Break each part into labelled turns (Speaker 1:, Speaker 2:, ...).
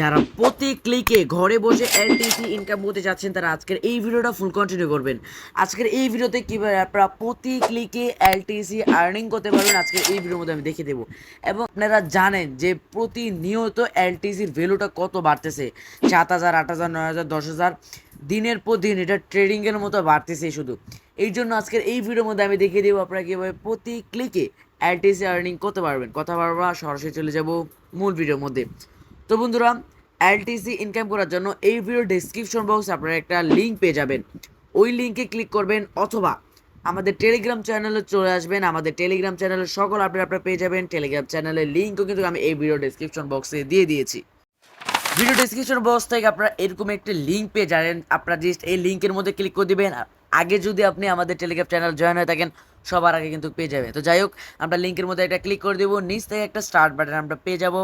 Speaker 1: যারা প্রতি ক্লিকে ঘরে বসে এলটিসি ইনকাম করতে যাচ্ছেন তারা আজকের এই ভিডিওটা ফুল কন্টিনিউ করবেন। আজকের এই ভিডিওতে কীভাবে আপনারা প্রতি ক্লিকে এলটিসি আর্নিং করতে পারবেন আজকের এই ভিডিওর মধ্যে আমি দেখিয়ে দেবো। এবং আপনারা জানেন যে প্রতিনিয়ত এলটিসির ভ্যালুটা কত বাড়তেছে? সাত হাজার আট হাজার নয় হাজার দশ হাজার দিনের পর দিন এটা ট্রেডিংয়ের মতো বাড়তেছে শুধু। এই জন্য আজকের এই ভিডিওর মধ্যে আমি দেখিয়ে দেবো আপনারা কীভাবে প্রতি ক্লিকে এলটিসি আর্নিং করতে পারবেন। কথা বলব না, সরাসরি চলে যাব মূল ভিডিওর মধ্যে। তো বন্ধুরা এলটিসি ইনকাম করার জন্য এই ভিডিও ডেসক্রিপশন বক্সে আপনারা একটা লিঙ্ক পেয়ে যাবেন। ওই লিঙ্কে ক্লিক করবেন অথবা আমাদের টেলিগ্রাম চ্যানেলে চলে আসবেন। আমাদের টেলিগ্রাম চ্যানেলের সকল আপডেট আপনারা পেয়ে যাবেন। টেলিগ্রাম চ্যানেলের লিঙ্কও কিন্তু আমি এই ভিডিও ডেসক্রিপশন বক্সে দিয়ে দিয়েছি। ভিডিও ডেসক্রিপশন বক্স থেকে আপনারা এরকম একটা লিঙ্ক পেয়ে যাবেন। আপনারা জাস্ট এই লিঙ্কের মধ্যে ক্লিক করে দিবেন। আগে যদি আপনি আমাদের টেলিগ্রাম চ্যানেল জয়েন হয়ে থাকেন সবার আগে কিন্তু পেয়ে যাবে। তো যাই হোক, আমরা লিঙ্কের মধ্যে একটা ক্লিক করে দেবো। নিচ থেকে একটা স্টার্ট বাটন আমরা পেয়ে যাব।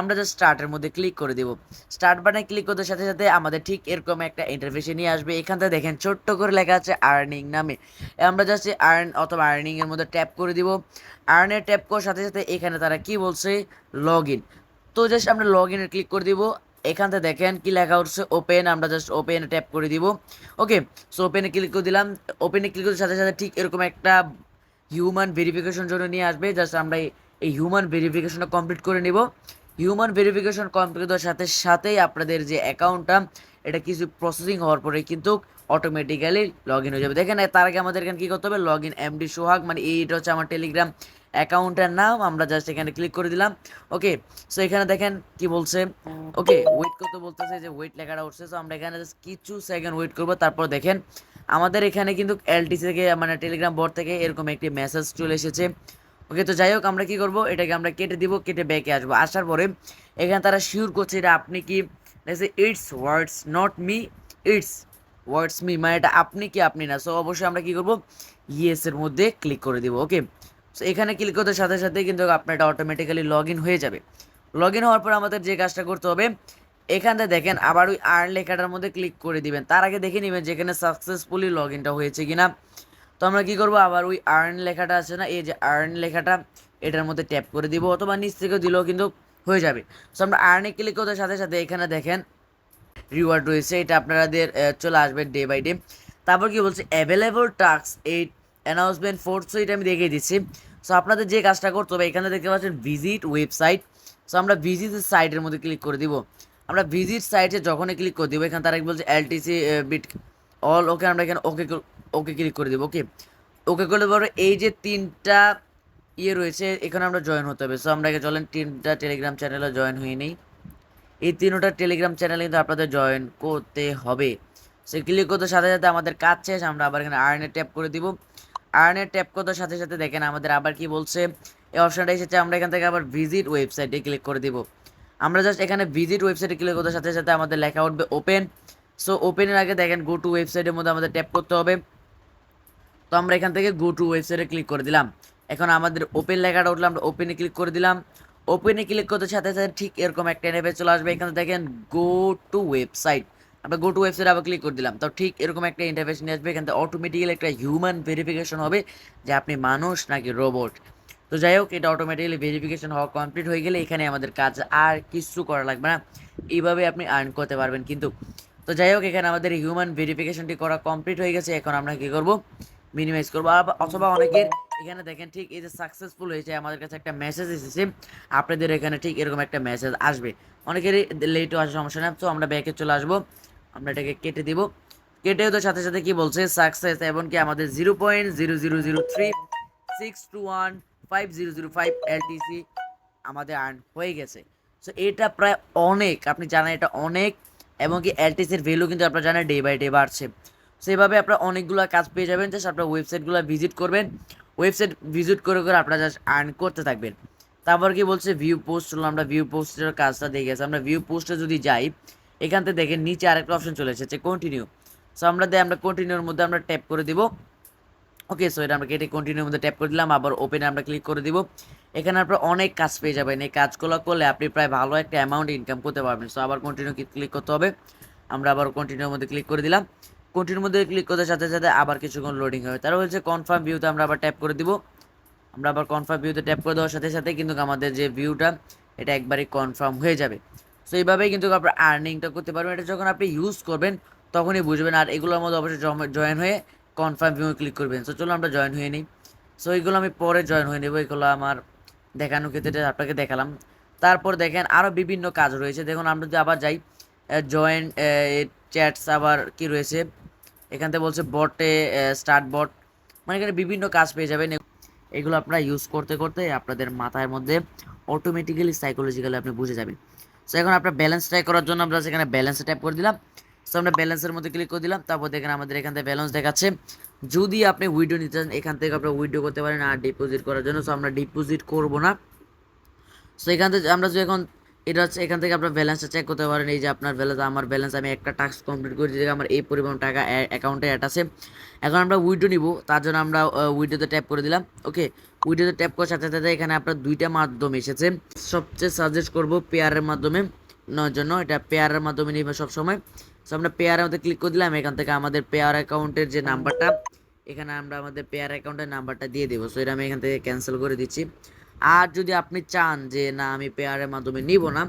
Speaker 1: আমরা জাস্ট স্টার্টের মধ্যে ক্লিক করে দেবো। স্টার্ট বাটনে ক্লিক করতে সাথে সাথে আমাদের ঠিক এরকম একটা ইন্টারফেসে নিয়ে আসবে। এখান থেকে দেখেন ছোট্ট করে লেখা আছে আর্নিং নামে। আমরা জাস্ট আর্ন অথবা আর্নিংয়ের মধ্যে ট্যাপ করে দিব। আর্নের ট্যাপ করার সাথে সাথে এখানে তারা কি বলছে? লগ ইন তো জাস্ট আমরা লগ ইনে ক্লিক করে দিব। এখান থেকে দেখেন কি লেখা উঠছে ওপেন আমরা জাস্ট ওপেনে ট্যাপ করে দিব। ওকে সো ওপেনে ক্লিক করে দিলাম। ওপেনে ক্লিক করার সাথে সাথে ঠিক এরকম একটা হিউম্যান ভেরিফিকেশন জন্য নিয়ে আসবে। জাস্ট আমরা এই- এই হিউম্যান ভেরিফিকেশনটা কমপ্লিট করে নিব। হিউম্যান ভেরিফিকেশন কমপ্লিট করার সাথে সাথেই আপনাদের যে অ্যাকাউন্টটা এটা কিছু প্রসেসিং হওয়ার পরে কিন্তু অটোমেটিক্যালি লগ ইন হয়ে যাবে। দেখেন, তার আগে আমাদের এখানে কী করতে হবে? লগ ইন এমডি সোহাগ মানে এইটা হচ্ছে আমার টেলিগ্রাম অ্যাকাউন্টের নাম, আমরা জাস্ট এখানে ক্লিক করে দিলাম। ওকে সো এখানে দেখেন কি বলছে? ওকে ওয়েট করতে বলতেছে যে ওয়েট লেখাটা উঠছে সো আমরা এখানে জাস্ট কিছু সেকেন্ড ওয়েট করব, তারপর দেখেন। আমাদের এখানে কিন্তু এলটিসি থেকে মানে টেলিগ্রাম বোর্ড থেকে এরকম একটি মেসেজ চলে এসেছে। ওকে তো যাই হোক, আমরা কি করব? এটাকে আমরা কেটে দিব, কেটে ব্যাকে আসব। আসার পরে এখানে তারা শিওর করছে এটা আপনি কি? It's words not me it's words me মানে এটা আপনি কি, আপনি না। সো অবশ্যই আমরা কি করব? ইয়েস এর মধ্যে ক্লিক করে দিব ওকে সো এখানে ক্লিক করতে সাথে সাথেই কিন্তু আপনার এটা অটোমেটিক্যালি লগ হয়ে যাবে। লগ হওয়ার পর আমাদের যে কাজটা করতে হবে এখানে দেখেন আবার ওই আর্ন লেখাটার মধ্যে ক্লিক করে দিবেন। তার আগে দেখে নেবেন যেখানে সাকসেসফুলি লগ ইনটা হয়েছে কিনা। তো আমরা কি করব? আবার ওই আর্ন লেখাটা আছে না, এই যে আর্ন লেখাটা, এটার মধ্যে ট্যাপ করে দিব অথবা নিচ থেকে দিলেও কিন্তু হয়ে যাবে। সো আমরা আর্নে ক্লিক করতে সাথে সাথে এখানে দেখেন রিওয়ার্ড রয়েছে, এটা আপনাদের চলে আসবে ডে বাই ডে তারপর কি বলছে? অ্যাভেলেবল টাস্ক এই অ্যানাউন্সমেন্ট ফোর্থ সো এটা আমি দেখিয়ে দিচ্ছি। সো আপনাদের যে কাজটা করতে হবে, এখানে দেখতে পাচ্ছেন ভিজিট ওয়েবসাইট সো আমরা ভিজিট সাইটের মধ্যে ক্লিক করে দিব। আমরা ভিজিট সাইটে যখনই ক্লিক করে দিব, এখানে তারা বলছে এলটিসি বিট অল ওকে আমরা এখানে ওকে ওকে ক্লিক করে দিব ওকে ওকে করলে পরে এই যে তিনটা ইয়ে রয়েছে, এখানে আমরা জয়েন হতে হবে। সো আমরা চলেন, তিনটা টেলিগ্রাম চ্যানেলে জয়েন হয়ে নিই। এই তিনটা টেলিগ্রাম চ্যানেলে কিন্তু আপনাদের জয়েন করতে হবে। সে ক্লিক করতে সাথে সাথে আমাদের কাজ শেষ, আমরা আবার এখানে আর্নে ট্যাপ করে দিব। আর্নে ট্যাপ করতে সাথে সাথে দেখেন আমাদের আবার কি বলছে? এই অপশনটা এসেছে, আমরা এখান থেকে আবার ভিজিট ওয়েবসাইটে ক্লিক করে দিব। আমরা জাস্ট এখানে ভিজিট ওয়েবসাইটে ক্লিক করতে সাথে সাথে আমাদের লেখা উঠবে ওপেন সো ওপেনের আগে দেখেন গো টু ওয়েবসাইটের মধ্যে আমাদের ট্যাপ করতে হবে। তো আমরা এখান থেকে গো টু ওয়েবসাইটে ক্লিক করে দিলাম। এখন আমাদের ওপেন লেখাটা উঠল, আমরা ওপেনে ক্লিক করে দিলাম। ওপেনে ক্লিক করতে সাথে সাথে ঠিক এরকম একটা নেবে চলে আসবে। এখানে দেখেন গো টু ওয়েবসাইট আমরা গো টু ওয়েবসাইট আবার ক্লিক করে দিলাম। তো ঠিক এরকম একটা ইন্টারফেস নিয়ে আসবে, এখান থেকে অটোমেটিক্যালি একটা হিউম্যান ভেরিফিকেশন হবে যে আপনি মানুষ নাকি রোবট তো যাই হোক, এটা অটোমেটিক্যালি ভেরিফিকেশন হওয়া কমপ্লিট হয়ে গেলে এখানে আমাদের কাজ আর কিছু করা লাগবে না। এইভাবে আপনি আর্ন করতে পারবেন কিন্তু। তো যাই হোক, এখানে আমাদের হিউম্যান ভেরিফিকেশনটি করা কমপ্লিট হয়ে গেছে। এখন আমরা কি করব? মিনিমাইজ করব। অথবা অনেকের এখানে দেখেন ঠিক এই যে সাকসেসফুল হয়েছে, আমাদের কাছে একটা মেসেজ এসেছে। আপনাদের এখানে ঠিক এরকম একটা মেসেজ আসবে। অনেকেরই লেটও আসে সমস্যা না তো আমরা ব্যাকে চলে আসব। আমরা এটাকে কেটে দিব। কেটে তো সাথে সাথে কি বলছে? সাকসেস এমনকি আমাদের zero point zero zero zero three six two one five zero zero five LTC আমাদের আর্ন হয়ে গেছে। সো এটা প্রায় অনেক, আপনি জানেন এটা অনেক এবং কি এলটিসির ভ্যালু কিন্তু আপনারা জানেন ডে বাই ডে বাড়ছে। সেভাবে আপনারা অনেকগুলো কাজ পেয়ে যাবেন জাস্ট আপনার ওয়েবসাইটগুলো ভিজিট করবেন। ওয়েবসাইট ভিজিট করে করে আপনারা জাস্ট আর্ন করতে থাকবেন। তারপর কি বলছে? ভিউ পোস্ট হলো আমরা ভিউ পোস্টের কাজটা দেখে গেছি আমরা ভিউ পোস্টে যদি যাই এখান থেকে দেখেন নিচে আরেকটা অপশন চলে এসেছে কন্টিনিউ সো আমরা দেয় আমরা কন্টিনিউর মধ্যে আমরা ট্যাপ করে দিব। ওকে সো এটা আমরা কেটে কন্টিনিউর মধ্যে ট্যাপ করে দিলাম, আবার ওপেনে আমরা ক্লিক করে দিব। এখানে আপনারা অনেক কাজ পেয়ে যাবেন, এই কাজগুলো করলে আপনি প্রায় ভালো একটা অ্যামাউন্ট ইনকাম করতে পারবেন। সো আবার কন্টিনিউ ক্লিক করতে হবে? আমরা আবার কন্টিনিউর মধ্যে ক্লিক করে দিলাম। কন্টিনিউর মধ্যে ক্লিক করতে সাথে সাথে আবার কিছুক্ষণ লোডিং হবে। তারপর হচ্ছে কনফার্ম ভিউতে আমরা আবার ট্যাপ করে দিব। আমরা আবার কনফার্ম ভিউতে ট্যাপ করে দেওয়ার সাথে সাথে কিন্তু আমাদের যে ভিউটা এটা একবারই কনফার্ম হয়ে যাবে। সো এইভাবেই কিন্তু আপনার আর্নিংটা করতে পারবেন। এটা যখন আপনি ইউজ করবেন, তখনই বুঝবেন। আর এগুলোর মধ্যে অবশ্যই জয়েন হয়ে কনফার্ম ভিউ ক্লিক করবেন। সো চলো আমরা জয়েন হয়ে নিই। সো এইগুলো আমি পরে জয়েন হয়ে নেব। এগুলো আমার দেখানো ক্ষেত্রে আপনাকে দেখালাম। তারপর দেখেন আরও বিভিন্ন কাজ রয়েছে। দেখুন, আমরা যদি আবার যাই জয়েন চ্যাটস আবার কি রয়েছে? এখান থেকে বলছে বটে স্টার্ট বট মানে এখানে বিভিন্ন কাজ পেয়ে যাবেন। এগুলো আপনারা ইউজ করতে করতে আপনাদের মাথার মধ্যে অটোমেটিক্যালি সাইকোলজিক্যালি আপনি বুঝে যাবেন। সো এখন আপনার ব্যালেন্স ট্রাই করার জন্য আমরা সেখানে ব্যালেন্সে ট্যাপ করে দিলাম। সো আমরা ব্যালেন্সের মধ্যে ক্লিক করে দিলাম। তারপর দেখেন আমাদের এখান থেকে ব্যালেন্স দেখাচ্ছে। যদি আপনি উইডো নিতে চান, এখান থেকে আপনি উইডো করতে পারেন আর ডিপোজিট করার জন্য। সো আমরা ডিপোজিট করব না। সো এখান থেকে আমরা যদি এখন এটা হচ্ছে, এখান থেকে আপনার ব্যালেন্সটা চেক করতে পারেন। এই যে আপনার ব্যালেন্স আমার ব্যালেন্স আমি একটা টাস্ক কমপ্লিট করে দিয়েছি আমার এই পরিমাণ টাকা অ্যাকাউন্টে অ্যাড আছে। এখন আমরা উইডো নিব, তার জন্য আমরা উইডোতে ট্যাপ করে দিলাম। ওকে উইডোতে ট্যাপ করার সাথে সাথে এখানে আপনার দুইটা মাধ্যম এসেছে। সবচেয়ে সাজেস্ট করব পেয়ারের মাধ্যমে। নেওয়ার জন্য, এটা পেয়ারের মাধ্যমে নিবে সবসময়। সো আমরা পেয়ারের মধ্যে ক্লিক করে দিলাম, এখান থেকে আমাদের পেয়ার অ্যাকাউন্টের যে নাম্বারটা এখানে আমরা আমাদের পেয়ার অ্যাকাউন্টের নাম্বারটা দিয়ে দেবো। সো এটা আমি এখান থেকে ক্যান্সেল করে দিচ্ছি। আর যদি আপনি চান যে, না, আমি পেয়ারের মাধ্যমে নিব না,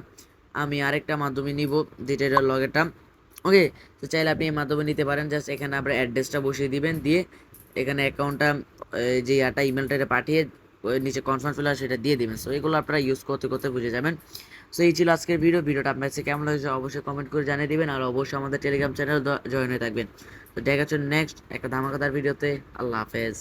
Speaker 1: আমি আরেকটা মাধ্যমে নিব, যেটা এটা লগেটা ওকে তো চাইলে আপনি এই মাধ্যমে নিতে পারেন। জাস্ট এখানে আপনার অ্যাড্রেসটা বসিয়ে দিবেন, দিয়ে এখানে অ্যাকাউন্টটা যে ইয়াটা ইমেলটা এটা পাঠিয়ে নিচে কনফার্ম ফিল সেটা দিয়ে দেবেন। সো এগুলো আপনারা ইউজ করতে করতে বুঝে যাবেন। সো এই ছিল আজকের ভিডিও ভিডিওটা আপনার কাছে কেমন লাগছে অবশ্যই কমেন্ট করে জানিয়ে দেবেন। আর অবশ্যই আমাদের টেলিগ্রাম চ্যানেল জয়েন হয়ে থাকবেন। তো দেখা হচ্ছে নেক্সট একটা ধামাকাদার ভিডিওতে আল্লাহ হাফেজ।